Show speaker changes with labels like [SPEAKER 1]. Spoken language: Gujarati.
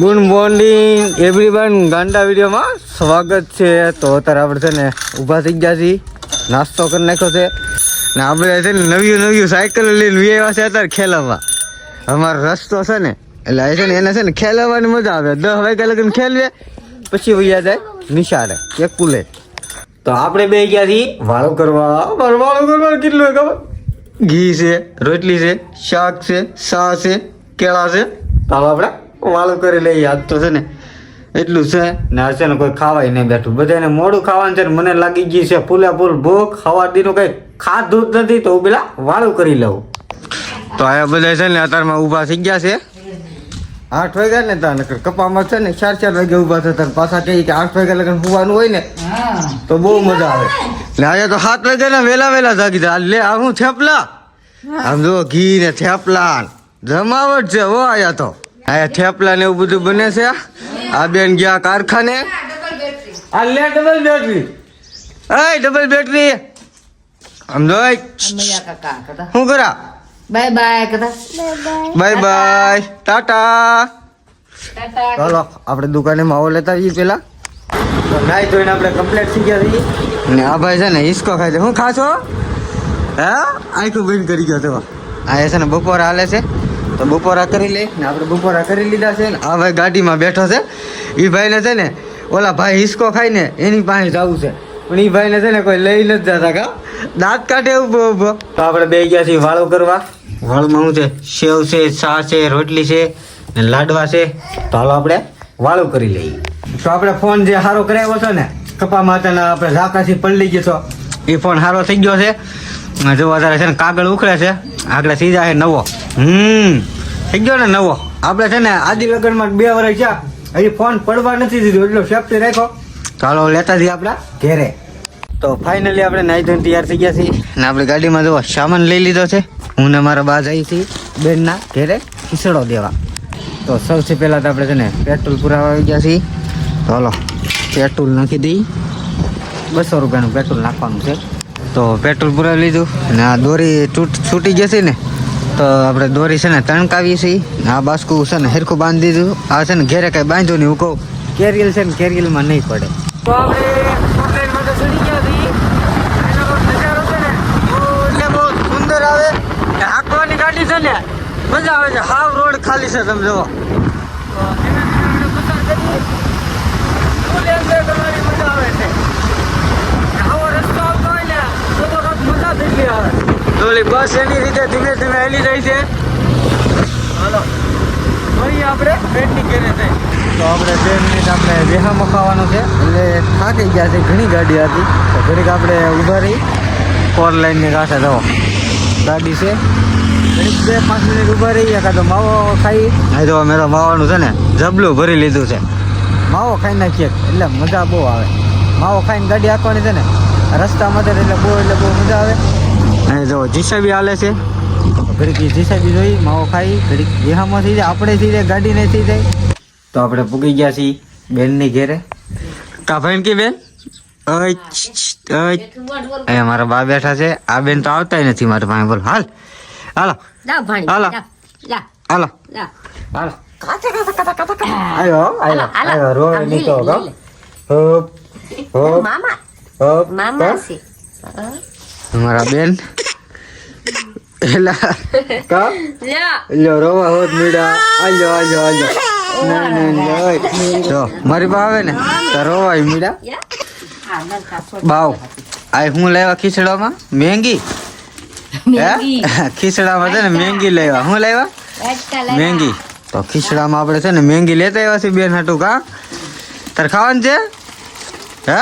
[SPEAKER 1] ગુડ મોર્નિંગ એવરીવન ગાંડા વિડીયોમાં સ્વાગત છે. તો અત્યારે આપણે છે ને ઊભા થઈ ગયા છીએ. નાસ્તો કરી નાખ્યો છે. ને આપણે છે ને નવી નવી સાયકલ લઈને વ્યવા છે અત્યારે ખેલવવા અમારો રસ્તો છે ને, એટલે એ છે ને એને છે ને ખેલવવાની મજા આવે. દસ વાગ્યા લગન ખેલવે, પછી વૈયા જાય નિશાળે કે કુલે તો આપણે બે ગયા છીએ વાળો કરવા. વાળો કરવા કેટલું ખબર? ઘી છે, રોટલી છે, શાક છે સા છે, કેળા છે. તો આપણે વાળો કરી લઈ આજ તો છે ને. એટલું છે. ને હશે ને કોઈ ખાવાય નહીં બેઠું. બધાને મોડું ખાવાનું છે ને મને લાગી ગઈ છે ફૂલે ફૂલ ભૂખ ખાવા દીનું કંઈ ખાધું જ નથી તો હું પેલા વાળું કરી લઉં. તો આ બધા છે ને અત્યારમાં ઊભા થઈ ગયા છે. આઠ વાગ્યા ને ત્યાં કપામાં છે ને ચાર ચાર વાગે ઊભા થતા પાછા કહીએ કે આઠ વાગ્યા લગન સુવાનું હોય ને તો બહુ મજા આવે. ને આજે તો સાત વાગ્યા ને વેલા વેલા જાગી જાય. લે, આ હું થેપલા? આમ જો ઘી ને થેપલા જમાવટ છે હો આયા તો. આયા થેપલા ને એવું બધું બને છે? આ બેન ગયા કારખાને? આ લે ડબલ બેટરી એ ડબલ બેટરી આમ જો શું કરા?
[SPEAKER 2] બાય બાય કદા
[SPEAKER 1] બાય બાય. ટાટા. ચાલો આપણે દુકાને માવો લેતા આવીએ પેલા. તો નાઈ જોઈને આપણે કમ્પ્લેટ થઈ ગયા છીએ. ને આ ભાઈ છે ને હિસ્કો ખાય છે. હું ખાશો? હે? આખું બંધ કરી ગયો તો. આ છે ને બપોર હાલે છે. તો બપોરા કરી લે ને આપણે બપોરા કરી લીધા છે ને આ ભાઈ ગાડીમાં બેઠો છે. એ ભાઈને છે ને ઓલા ભાઈ હિસકો ખાઈને એની પાસે જવું છે. પણ એ ભાઈને છે ને કોઈ લઈ નથી જતા કા. દાંત કાઢે ઊભો ઊભો. તો આપણે બે ગયા છીએ વાળો કરવા. વાળમાં શું છે? સેવ છે, ચા છે, રોટલી છે ને લાડવા છે. તો હાલો આપણે વાળું કરી લઈએ. તો આપણે ફોન જે સારો કરાવ્યો હતો ને, કપા માતાના આપણે ઝાકાથી પલળી ગયો છો. એ ફોન સારો થઈ ગયો છે. જોવા જો વધારે છે ને કાગળ ઉખડે છે. આગળ સીધા છે નવો. હમ. થઈ ગયો ને નવો. આપણે છે ને આદિ લગ્નમાં બે વર્ષ છે હજી ફોન પડવા નથી દીધો, એટલો સેફટી રાખો ચાલો, લેતા જઈએ આપણા ઘેરે. તો ફાઇનલી આપણે નાઈ ધોઈને તૈયાર થઈ ગયા છીએ. ને આપણે ગાડીમાં જો સામાન લઈ લીધો છે. હું ને મારા બા જઈ છીએ બેનના ઘેરે ખીસડો દેવા. તો સૌથી પહેલાં તો આપણે છે ને પેટ્રોલ પુરાવા આવી ગયા છીએ. તો હલો પેટ્રોલ નાખી દઈ બસો રૂપિયાનું પેટ્રોલ નાખવાનું છે. તો પેટ્રોલ પુરાવી લીધું. અને આ દોરી તૂટ છૂટી જશે ને. તો આપણે દોરી છે ને તણકાવીએ છીએ. આ બાસ્કુ છે ને હેરખું બાંધી દીધું. આ છે ને ઘેરે કાંઈ બાંધ્યું નહીં. હું કહું કેરિયલ છે ને કેરિયલમાં નહીં પડે. મજા આવે છે. હાવ રોડ ખાલી છે, તમે જુઓ તો એનાથી આપણે પસાર કરીએ ફૂલ એન્જોય કરવાની મજા આવે છે ને આવો રસ્તો આવતો હોય ને તો તો કાંઈક મજા થઈ આવે તો ઓલી બસ એની રીતે ધીમે ધીમે હેલી રહી છે. હાલો. આપણે ઘરે તો આપણે બે મિનિટ આપણે વેહામાં ખાવાનું છે. એટલે થાકી ગયા છે ઘણી ગાડી હતી. તો ઘડીક આપણે ઊભા રહી. ફોર લાઈનની કાંઠે જવો ગાડી છે. ઘડીક બે પાંચ મિનિટ ઊભા રહી એકાદો માવો ખાઈ. અહીં તો મેં માવાનું છે ને જબલું ભરી લીધું છે. માવો ખાઈ નાખીએ. એટલે મજા બહુ આવે. માવો ખાઈને ગાડી હાંકવાની છે ને રસ્તામાં તો એટલે બહુ એટલે બહુ મજા આવે. અહીં જો જીસાબી હાલે છે. ઘડીક જીસાબી જોઈ માવો ખાઈ ઘડીક વિહામાં થઈ જાય આપણે થઈ જાય ગાડી નહીં થઈ જાય. તો આપણે પૂગી ગયા છીએ બેનની ઘેરે. કા ભાઈ કે બેન? ઓય મારા બા બેઠા છે. આ બેન તો આવતા નથી મારા પાસે બોલ હાલ. હાલો. હાલો. હાલો. હાલો. આયો આયો. આયો રોવે. હોપ હોપ
[SPEAKER 2] મામા.
[SPEAKER 1] હોપ
[SPEAKER 2] મામા
[SPEAKER 1] કા? મારા બેન. એલા. કા? લ્યો, રોવા હોત મીડા. આલ્યો આલ્યો આલ્યો. ના ના જો, મારી પાસે આવે ને, તો રોવાય મીડા. બાવ. આ હું લેવા ખીચડામાં? મેંગી? ખીચડામાં છે ને મેંગી લેવા હું લેવા મેંગી. તો ખીચડામાં આપણે છે ને મેંગી લેતા આવ્યા છીએ બેન હાટું, કા? તારે ખાવાનું છે? હે?